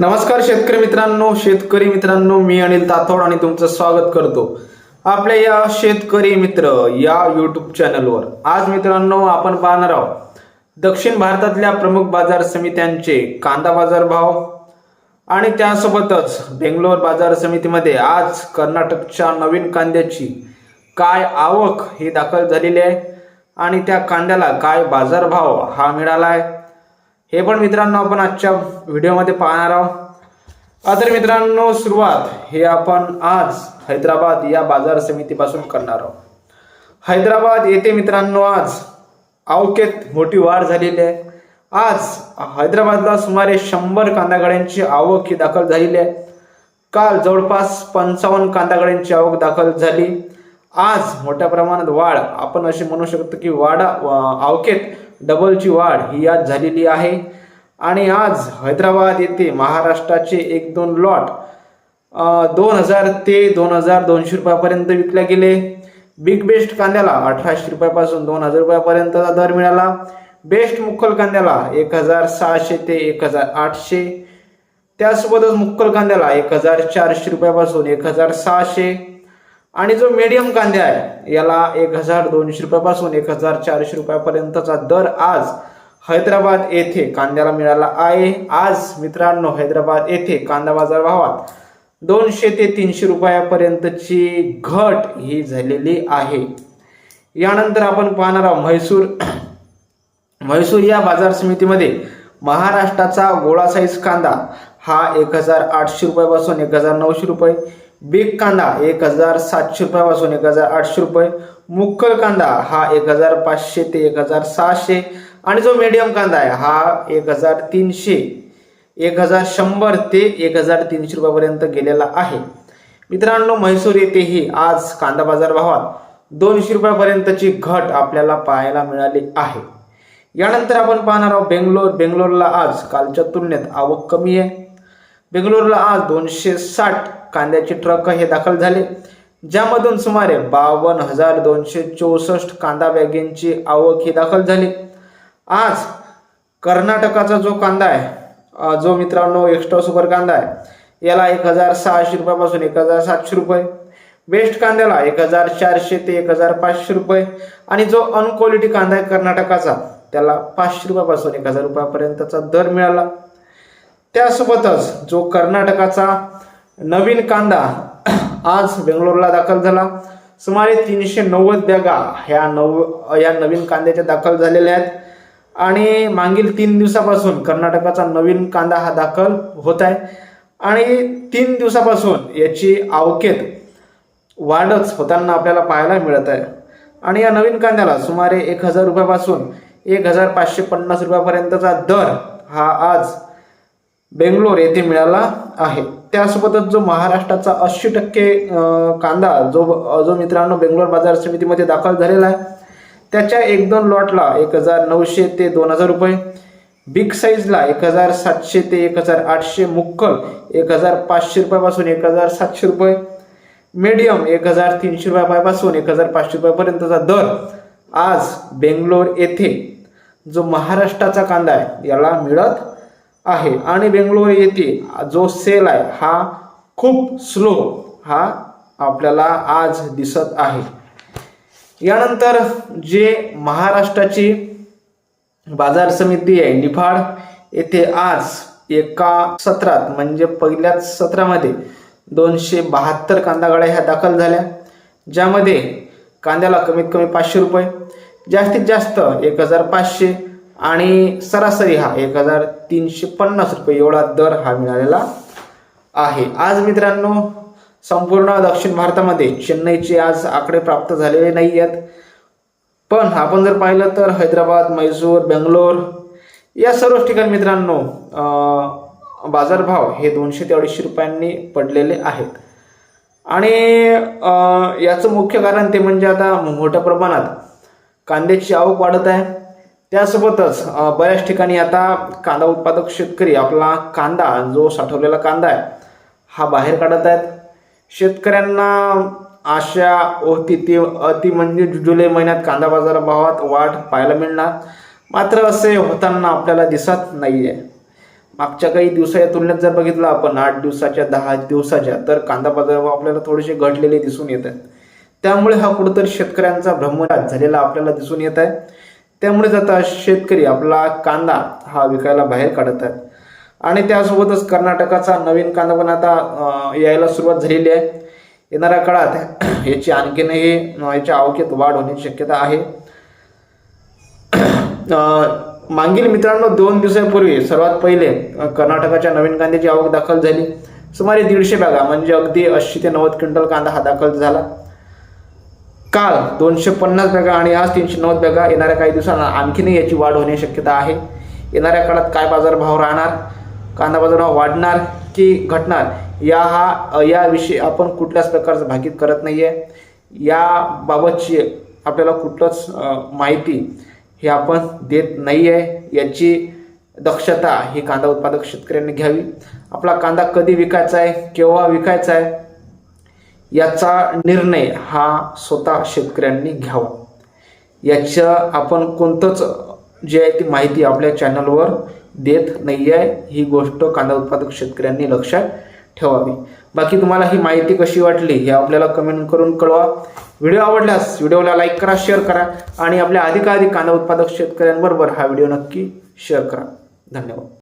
नमस्कार शेतकरी मित्रांनो शेतकरी मित्रांनो मी अनिल ताथोड आणि तुमचं स्वागत करतो. आपल्या या शेतकरी मित्र या युट्यूब चॅनलवर आज मित्रांनो आपण पाहणार आहोत दक्षिण भारतातल्या प्रमुख बाजार समित्यांचे कांदा बाजार भाव आणि त्यासोबतच बेंगलोर बाजार समितीमध्ये आज कर्नाटकच्या नवीन कांद्याची काय आवक ही दाखल झालेली आहे आणि त्या कांद्याला काय बाजारभाव हा मिळाला आहे. हे पण मित्रांनो आपण आजच्या व्हिडिओमध्ये पाहणार आहोत. आता तर मित्रांनो सुरुवात हे आपण आज हैदराबाद या बाजार समितीपासून करणार आहोत. हैदराबाद येथे मित्रांनो आज आवकेत मोठी वाढ झालेली आहे. आज हैदराबादला सुमारे शंभर कांदागाड्यांची आवक ही दाखल झालेली आहे. काल जवळपास पंचावन्न कांदागाड्यांची आवक दाखल झाली. आज मोठ्या प्रमाणात वाढ आपण असे म्हणू शकतो की वाढा अवकेत आवकेत डबलची वाढ ही आज झालेली आहे. आणि आज हैदराबाद येथे महाराष्ट्राचे एक दोन लॉट दोन हजार ते दोन हजार दोनशे रुपयापर्यंत विकले गेले. बिग बेस्ट कांद्याला अठराशे रुपयापासून दोन हजार रुपयापर्यंतचा दर मिळाला. बेस्ट मुक्कल कांद्याला एक हजार सहाशे ते एक हजार आठशे. त्यासोबतच मुक्कल कांद्याला एक हजार चारशे रुपयापासून एक हजार सहाशे. आणि जो मीडियम कांदे आहे याला एक हजार दोनशे रुपयापासून एक हजार चारशे रुपयापर्यंतचा दर आज हैदराबाद येथे कांद्याला मिळाला आहे. आज मित्रांनो हैदराबाद येथे कांदा बाजार भावात दोनशे ते तीनशे रुपयापर्यंतची घट ही झालेली आहे. यानंतर आपण पाहणार आहोत म्हैसूर. म्हैसूर या बाजार समितीमध्ये महाराष्ट्राचा गोळा साईज कांदा हा एक हजार आठशे रुपयापासून एक हजार नऊशे रुपये बिग कांदा एक हजार सातशे रुपयापासून एक हजार आठशे रुपये. मुक्कल कांदा हा एक हजार पाचशे ते एक हजार सहाशे. आणि जो मीडियम कांदा आहे हा एक हजार तीनशे. एक हजार शंभर ते एक हजार तीनशे रुपयापर्यंत गेलेला आहे. मित्रांनो म्हैसूर येथेही आज कांदा बाजार भावात दोनशे रुपयापर्यंतची घट आपल्याला पाहायला मिळाली आहे. यानंतर आपण पाहणार आहोत बेंगलोर. बेंगलोरला आज कालच्या तुलनेत आवक कमी आहे. बेंगलोरला आज दोनशे साठ कांद्याचे ट्रक हे दाखल झाले. ज्यामधून सुमारे बावन्न हजार दोनशे चौसष्ट कांदा बॅगेंची आवक ही दाखल झाली. आज कर्नाटकाचा जो कांदा आहे जो मित्रांनो एक्स्ट्रा सुपर कांदा आहे याला एक हजार सहाशे रुपयापासून एक हजार सातशे रुपये. बेस्ट कांद्याला एक हजार चारशे ते एक हजार पाचशे रुपये. आणि जो अनक्वालिटी कांदा आहे कर्नाटकाचा त्याला पाचशे रुपयापासून एक हजार रुपयापर्यंतचा दर मिळाला. त्यासोबतच जो कर्नाटकाचा नवीन कांदा आज बेंगलोरला दाखल झाला. सुमारे तीनशे नव्वद बॅगा ह्या नव या नवीन कांद्याच्या दाखल झालेल्या आहेत. आणि मागील तीन दिवसापासून कर्नाटकाचा नवीन कांदा हा दाखल होत आहे. आणि तीन दिवसापासून याची आवकेत वाढच होताना आपल्याला पाहायला मिळत आहे. आणि या नवीन कांद्याला सुमारे एक हजार रुपयापासून एक हजार पाचशे पन्नास रुपयापर्यंतचा दर हा आज बेंगलोर येथे मिळाला आहे. त्यासोबतच जो महाराष्ट्राचा ऐंशी टक्के कांदा जो जो मित्रांनो बेंगलोर बाजार समितीमध्ये दाखल झालेला आहे त्याच्या एक दोन लॉटला एक हजार नऊशे ते दोन हजार रुपये बिग साईजला एक हजार सातशे ते एक हजार आठशे मुक्कल एक हजार पाचशे रुपयापासून एक हजार सातशे रुपये मीडियम एक हजार तीनशे रुपयापासून एक हजार पाचशे रुपयापर्यंतचा दर आज बेंगलोर येथे जो महाराष्ट्राचा कांदा आहे याला मिळत आहे. आणि बेंगलोर येथे जो सेल आहे हा खूप स्लो हा आपल्याला आज दिसत आहे. यानंतर जे महाराष्ट्राची बाजार समिती आहे निफाड येथे आज एका सत्रात म्हणजे पहिल्याच सत्रामध्ये दोनशे बहात्तर कांदा गाड्या ह्या दाखल झाल्या. ज्यामध्ये कांद्याला कमीत कमी पाचशे रुपये जास्तीत जास्त एक हजार पाचशे आणि सरासरी हा एक हजार तीनशे पन्नास रुपये एवढा दर हा मिळालेला आहे. आज मित्रांनो संपूर्ण दक्षिण भारतामध्ये चेन्नईचे आज आकडे प्राप्त झालेले नाही आहेत पण आपण जर पाहिलं तर हैदराबाद मैसूर बेंगलोर या सर्व ठिकाणी मित्रांनो बाजारभाव हे दोनशे ते अडीचशे रुपयांनी पडलेले आहेत. आणि याचं मुख्य कारण ते म्हणजे आता मोठ्या प्रमाणात कांद्याची आवक वाढत आहे. त्यासोबतच बऱ्याच ठिकाणी आता कांदा उत्पादक शेतकरी आपला कांदा जो साठवलेला कांदा आहे हा बाहेर काढत आहेत. शेतकऱ्यांना आशा होती ती अति म्हणजे जुलै महिन्यात कांदा बाजार भावात वाढ पाहायला मिळणार. मात्र असे होताना आपल्याला दिसत नाही आहे मागच्या काही दिवसाच्या तुलनेत जर बघितलं आपण आठ दिवसाच्या दहा दिवसाच्या तर कांदा बाजारभाव आपल्याला थोडेसे घटलेले दिसून येत आहेत. त्यामुळे हा कुठंतरी शेतकऱ्यांचा भ्रमराट झालेला आपल्याला दिसून येत आहे. त्यामुळेच आता शेतकरी आपला कांदा हा विकायला बाहेर काढत आहेत. आणि त्यासोबतच कर्नाटकाचा नवीन कांदा पण आता यायला सुरुवात झालेली आहे. येणाऱ्या काळात याची आणखीनही याच्या आवकेत वाढ होण्याची शक्यता आहे. मागील मित्रांनो दोन दिवसांपूर्वी सर्वात पहिले कर्नाटकाच्या नवीन कांद्याची आवक दाखल झाली. सुमारे दीडशे बॅगा म्हणजे अगदी ऐंशी ते नव्वद क्विंटल कांदा हा दाखल झाला. काल दोनशे पन्नास बॅगा आणि आज तीनशे नव्वद बॅगा येणाऱ्या काही दिवसांना आणखीनही याची वाढ होण्याची शक्यता आहे. येणाऱ्या काळात काय बाजारभाव राहणार कांदा बाजारभाव वाढणार की घटणार या हा याविषयी आपण कुठल्याच प्रकारचं भाकीत करत नाही आहे याबाबतची आपल्याला कुठलंच माहिती हे आपण देत नाही आहे याची दक्षता ही कांदा उत्पादक शेतकऱ्यांनी घ्यावी. आपला कांदा कधी विकायचा आहे केव्हा विकायचा आहे याचा निर्णय हा स्वतः शेतकऱ्यांनी घ्यावा. याचं आपण कोणतंच जे आहे ती माहिती आपल्या चॅनलवर देत नाही आहे ही गोष्ट कांदा उत्पादक शेतकऱ्यांनी लक्षात ठेवावी. बाकी तुम्हाला ही माहिती कशी वाटली हे आपल्याला कमेंट करून कळवा. व्हिडिओ आवडल्यास व्हिडिओला लाईक करा शेअर करा आणि आपल्या अधिकाधिक कांदा उत्पादक शेतकऱ्यांबरोबर हा व्हिडिओ नक्की शेअर करा. धन्यवाद.